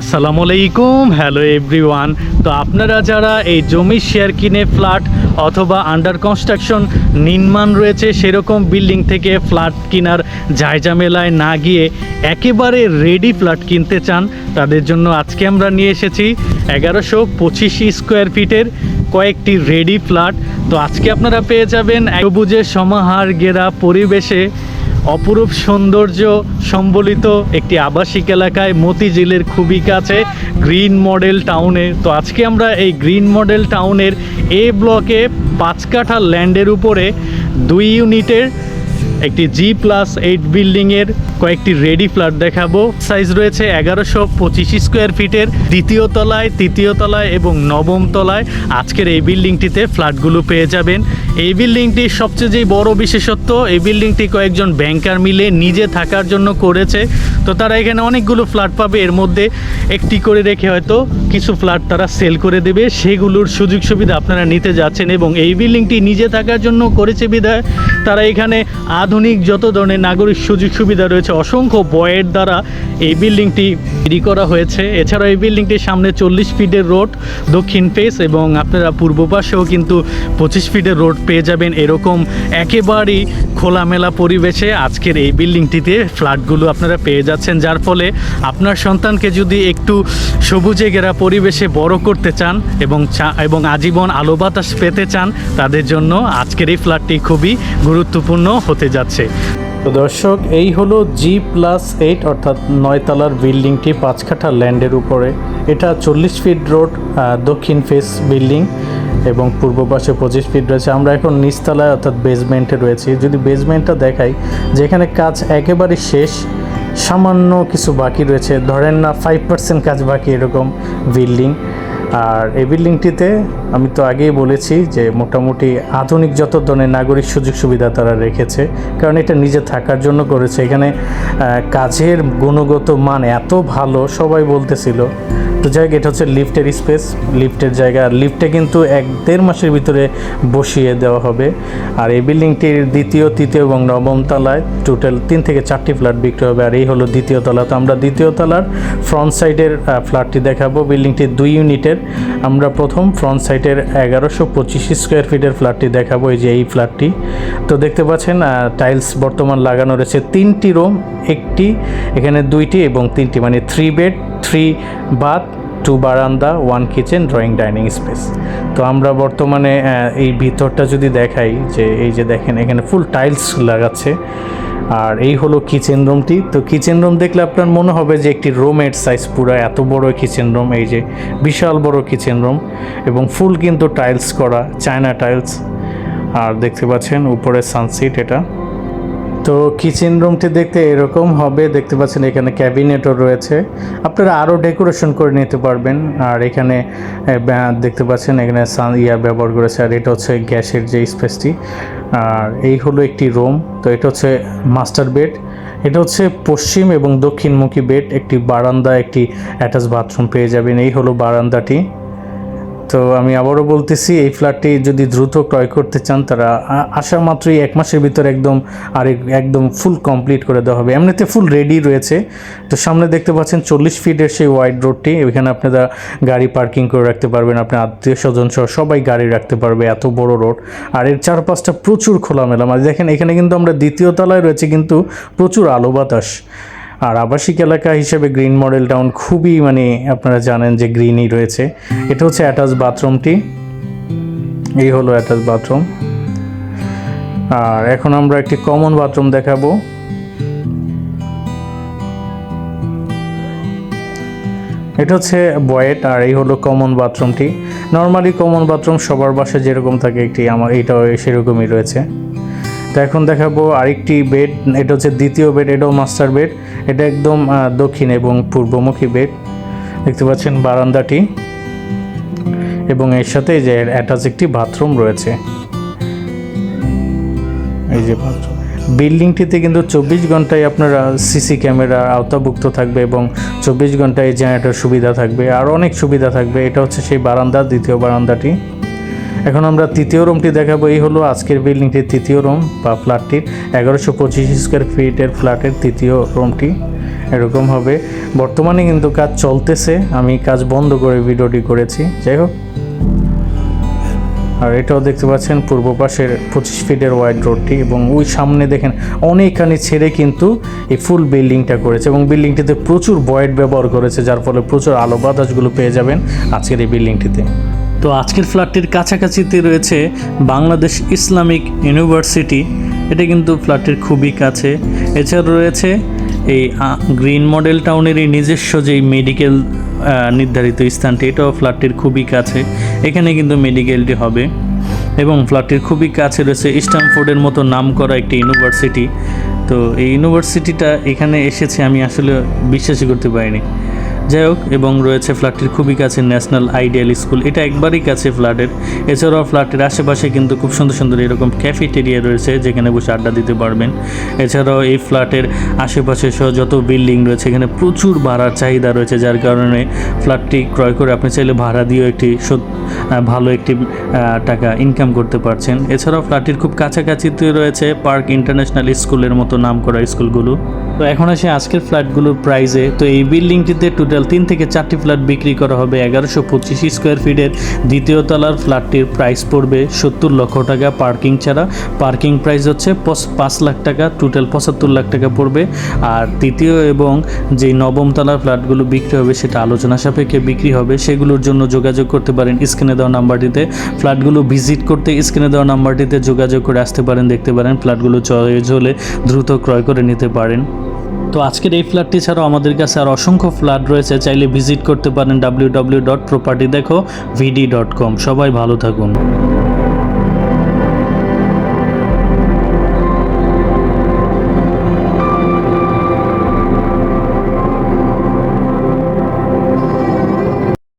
আসসালামু আলাইকুম, hello everyone. তো আপনারা যারা এই জমি শেয়ার কিনে ফ্ল্যাট অথবা আন্ডার কনস্ট্রাকশন নির্মাণ রয়েছে, সেরকম বিল্ডিং থেকে ফ্ল্যাট কেনার জায়জামেলায় না গিয়ে একেবারে রেডি ফ্ল্যাট কিনতে চান, তাদের জন্য আজকে আমরা নিয়ে এসেছি এগারোশো পঁচিশ স্কোয়ার ফিটের কয়েকটি রেডি ফ্ল্যাট তো আজকে আপনারা পেয়ে যাবেন সবুজের সমাহার গেরা পরিবেশে অপরূপ সৌন্দর্য সম্বলিত একটি আবাসিক এলাকায় মতিঝিলের খুবই কাছে গ্রিন মডেল টাউনে। তো আজকে আমরা এই গ্রিন মডেল টাউনের এ ব্লকে পাঁচ কাঠা ল্যান্ডের উপরে দুই ইউনিটের একটি জি প্লাস এইট বিল্ডিংয়ের কয়েকটি রেডি ফ্ল্যাট দেখাবো। সাইজ রয়েছে এগারোশো পঁচিশ স্কোয়ার ফিটের দ্বিতীয় তলায়, তৃতীয় তলায় এবং নবম তলায় আজকের এই বিল্ডিংটিতে ফ্ল্যাটগুলো পেয়ে যাবেন। এই বিল্ডিংটির সবচেয়ে যে বড় বিশেষত্ব, এই বিল্ডিংটি কয়েকজন ব্যাংকার মিলে নিজে থাকার জন্য করেছে। তো তারা এখানে অনেকগুলো ফ্ল্যাট পাবে, এর মধ্যে একটি করে রেখে হয়তো কিছু ফ্ল্যাট তারা সেল করে দেবে। সেগুলোর সুযোগ সুবিধা আপনারা নিতে যাচ্ছেন এবং এই বিল্ডিংটি নিজে থাকার জন্য করেছে বিধায় তারা এখানে আধুনিক যত ধরনের নাগরিক সুযোগ সুবিধা রয়েছে, অসংখ্য বয়ের দ্বারা এই বিল্ডিংটি তৈরি করা হয়েছে। এছাড়াও এই বিল্ডিংটির সামনে চল্লিশ ফিটের রোড দক্ষিণ ফেস এবং আপনারা পূর্ব পাশেও কিন্তু পঁচিশ ফিটের রোড পেয়ে যাবেন এরকম একেবারেই খোলামেলা পরিবেশে আজকের এই বিল্ডিংটিতে ফ্ল্যাটগুলো আপনারা পেয়ে যাচ্ছেন, যার ফলে আপনার সন্তানকে যদি একটু সবুজে ঘেরা পরিবেশে বড় করতে চান এবং এবং আজীবন আলো বাতাস পেতে চান, তাদের জন্য আজকের এই ফ্ল্যাটটি খুবই গুরুত্বপূর্ণ হতে যাচ্ছে। তো দর্শক, এই হলো জি প্লাস এইট অর্থাৎ নয়তলার বিল্ডিংটি পাঁচ কাঠা ল্যান্ডের উপরে। এটা চল্লিশ ফিট রোড দক্ষিণ ফেস বিল্ডিং। এবং পূর্ব পাশে পঁচিশ ফিট রয়েছে। আমরা এখন নিচতলায় অর্থাৎ বেসমেন্টে রয়েছি। যদি বেসমেন্টটা দেখাই, যেখানে কাজ একেবারে শেষ, সামান্য কিছু বাকি রয়েছে। ধরেন না ফাইভ পার্সেন্ট কাজ বাকি এরকম বিল্ডিং আর এই বিল্ডিংটিতে আমি তো আগেই বলেছি যে মোটামুটি আধুনিক যত ধরনের নাগরিক সুযোগ সুবিধা তারা রেখেছে, কারণ এটা নিজে থাকার জন্য করেছে। এখানে কাজের গুণগত মান এত ভালো, সবাই বলতেছিল তো যাই এটা হচ্ছে লিফটের স্পেস। লিফটের জায়গা আর লিফটে কিন্তু এক দেড় মাসের ভিতরে বসিয়ে দেওয়া হবে। আর এই বিল্ডিংটির দ্বিতীয়, তৃতীয় এবং নবম তলায় টোটাল তিন থেকে চারটি ফ্ল্যাট বিক্রি হবে। আর এই হলো দ্বিতীয় তলা। তো আমরা দ্বিতীয় তলার ফ্রন্ট সাইডের ফ্ল্যাটটি দেখাবো। বিল্ডিংটির দুই ইউনিটের। আমরা প্রথম ফ্রন্ট সাইডের এগারোশো পঁচিশ স্কোয়ার ফিটের ফ্ল্যাটটি দেখাবো। এই যে এই ফ্ল্যাটটি তো দেখতে পাচ্ছেন টাইলস বর্তমান লাগানো রয়েছে। তিনটি রুম একটি, এখানে দুইটি এবং তিনটি মানে three bed three bath, two বারান্দা, one kitchen, drawing, dining space. তো আমরা বর্তমানে এই ভিতরটা যদি দেখাই, যে এই যে দেখেন, এখানে ফুল টাইলস লাগাচ্ছে। আর এই হলো কিচেন রুমটি। তো কিচেন রুম দেখলে আপনার মনে হবে যে একটি রুমের সাইজ পুরো, এত বড় কিচেন রুম, এই যে বিশাল বড় কিচেন রুম। এবং ফুল কিন্তু টাইলস করা, চায়না টাইলস। আর দেখতে পাচ্ছেন, উপরে সানসিট এটা। তো কিচেন রুমটি দেখতে এরকম হবে। দেখতে পাচ্ছেন এখানে ক্যাবিনেটও রয়েছে। আপনারা আরও ডেকোরেশন করে নিতে পারবেন। আর এখানে দেখতে পাচ্ছেন এখানে সান, ইয়া ব্যবহার করেছে। আর এটা হচ্ছে গ্যাসের যে স্পেসটি আর এই হলো একটি রুম তো এটা হচ্ছে মাস্টার বেড এটা হচ্ছে পশ্চিম এবং দক্ষিণমুখী বেড একটি বারান্দা একটি অ্যাটাচ বাথরুম পেয়ে যাবেন। এই হলো বারান্দাটি। তো আমি আবারও বলতেছি, এই ফ্ল্যাটটি যদি দ্রুত ক্রয় করতে চান, তারা আসা মাত্রই এক মাসের ভিতরে একদম আর একদম ফুল কমপ্লিট করে দেওয়া হবে। এমনিতে ফুল রেডি রয়েছে। তো সামনে দেখতে পাচ্ছেন চল্লিশ ফিটের সেই ওয়াইড রোডটি। এখানে আপনারা গাড়ি পার্কিং করে রাখতে পারবেন। আপনার আত্মীয় স্বজন সহ সবাই গাড়ি রাখতে পারবে। এত বড় রোড। আর এর চারপাশটা প্রচুর খোলামেলা। মানে দেখেন, এখানে কিন্তু আমরা দ্বিতীয় তলায় রয়েছে, কিন্তু প্রচুর আলো বাতাস। আর আবাসিক এলাকা হিসেবে গ্রিন মডেল টাউন খুবই মানে আপনারা জানেন যে গ্রিনই রয়েছে। এটা হচ্ছে অ্যাটাচ বাথরুমটি। এই হলো অ্যাটাচ বাথরুম। আর এখন আমরা একটি কমন বাথরুম দেখাবো। এটা হচ্ছে বয়েট আর এই হলো কমন বাথরুমটি নর্মালি কমন বাথরুম সবার বাসায় যেরকম থাকে, একটি আমার এইটাও সেরকমই রয়েছে। তো এখন দেখাবো আরেকটি বেড, এটা হচ্ছে দ্বিতীয় বেড, এটাও মাস্টার বেড। এটা একদম দক্ষিণ এবং পূর্বমুখী বেড। দেখতে পাচ্ছেন বারান্দাটি। এবং এর সাথে যে অ্যাটাচ একটি বাথরুম রয়েছে। এই যে বাথরুম বিল্ডিংটিতে কিন্তু চব্বিশ ঘন্টায় আপনারা সিসি ক্যামেরা আওতাভুক্ত থাকবে এবং চব্বিশ ঘন্টায় জেনারেটর সুবিধা থাকবে। আর অনেক সুবিধা থাকবে। এটা হচ্ছে সেই বারান্দা, দ্বিতীয় বারান্দাটি। এখন আমরা তৃতীয় রুমটি দেখাবো। এই হলো আজকের বিল্ডিংটির তৃতীয় রুম বা ফ্ল্যাটটির। এগারোশো পঁচিশ স্কোয়ার ফিটের ফ্ল্যাটের তৃতীয় রুমটি। এরকম হবে। বর্তমানে কিন্তু কাজ চলতেছে। আমি কাজ বন্ধ করে ভিডিওটি করেছি। যাই হোক। আর এটাও দেখতে পাচ্ছেন পূর্ব পাশের পঁচিশ ফিটের ওয়াইড রোডটি এবং ওই সামনে দেখেন অনেকখানি ছেড়ে কিন্তু এই ফুল বিল্ডিংটা করেছে এবং বিল্ডিংটিতে প্রচুর বয়েড ব্যবহার করেছে, যার ফলে প্রচুর আলো বাতাসগুলো পেয়ে যাবেন আজকের এই বিল্ডিংটিতে। তো আজকের ফ্ল্যাটটির কাছাকাছিতে রয়েছে বাংলাদেশ ইসলামিক ইউনিভার্সিটি। এটা কিন্তু ফ্ল্যাটটির খুবই কাছে। এছাড়া রয়েছে এই গ্রিন মডেল টাউনের এই নিজস্ব যেই মেডিকেল নির্ধারিত স্থানটি, এটাও ফ্ল্যাটটির খুবই কাছে। এখানে কিন্তু মেডিকেলটি হবে। এবং ফ্ল্যাটটির খুবই কাছে রয়েছে স্ট্যামফোর্ডের মতো নাম করা একটি ইউনিভার্সিটি। তো এই ইউনিভার্সিটিটা এখানে এসেছে, আমি আসলে বিশ্বাসই করতে পারিনি। যাই হোক, এবং রয়েছে ফ্ল্যাটটির খুবই কাছে ন্যাশনাল আইডিয়াল স্কুল। এটা একবারই কাছে ফ্ল্যাটের। এছাড়াও ফ্ল্যাটের আশেপাশে কিন্তু খুব সুন্দর সুন্দর এরকম ক্যাফেটেরিয়া রয়েছে, যেখানে বসে আড্ডা দিতে পারবেন। এছাড়াও এই ফ্ল্যাটের আশেপাশে সহ যত বিল্ডিং রয়েছে, এখানে প্রচুর ভাড়ার চাহিদা রয়েছে, যার কারণে ফ্ল্যাটটি ক্রয় করে আপনি চাইলে ভাড়া দিয়েও একটি ভালো একটি টাকা ইনকাম করতে পারছেন। এছাড়াও ফ্ল্যাটটির খুব কাছাকাছিতে রয়েছে পার্ক ইন্টারন্যাশনাল স্কুলের মতো নাম করা স্কুলগুলো। তো এখন আসে আজকের ফ্ল্যাটগুলোর প্রাইজে তো এই বিল্ডিংটিতে টোটাল তিন থেকে চারটি ফ্ল্যাট বিক্রি করা হবে এগারোশো পঁচিশ স্কোয়ার ফিটের দ্বিতীয় তলার ফ্ল্যাটটির প্রাইস পড়বে সত্তর লক্ষ টাকা পার্কিং ছাড়া। পার্কিং প্রাইস হচ্ছে পাঁচ লাখ টাকা টোটাল পঁচাত্তর লাখ টাকা পড়বে। আর তৃতীয় এবং যে নবম তলার ফ্ল্যাটগুলো বিক্রি হবে সেটা আলোচনা সাপেক্ষে বিক্রি হবে। সেগুলোর জন্য যোগাযোগ করতে পারেন স্ক্রিনে দেওয়া নাম্বারটিতে। ফ্ল্যাটগুলো ভিজিট করতে স্ক্রিনে দেওয়া নাম্বারটিতে যোগাযোগ করে আসতে পারেন, দেখতে পারেন। ফ্ল্যাটগুলো চয়েজ হলে দ্রুত ক্রয় করে নিতে পারেন। তো আজকের এই ফ্ল্যাটটি ছাড়াও আমাদের কাছে আর অসংখ্য ফ্ল্যাট রয়েছে। চাইলে ভিজিট করতে পারেন ডাব্লিউ ডাব্লিউ ডট প্রপার্টি দেখো ভিডি ডট কম সবাই ভালো থাকুন।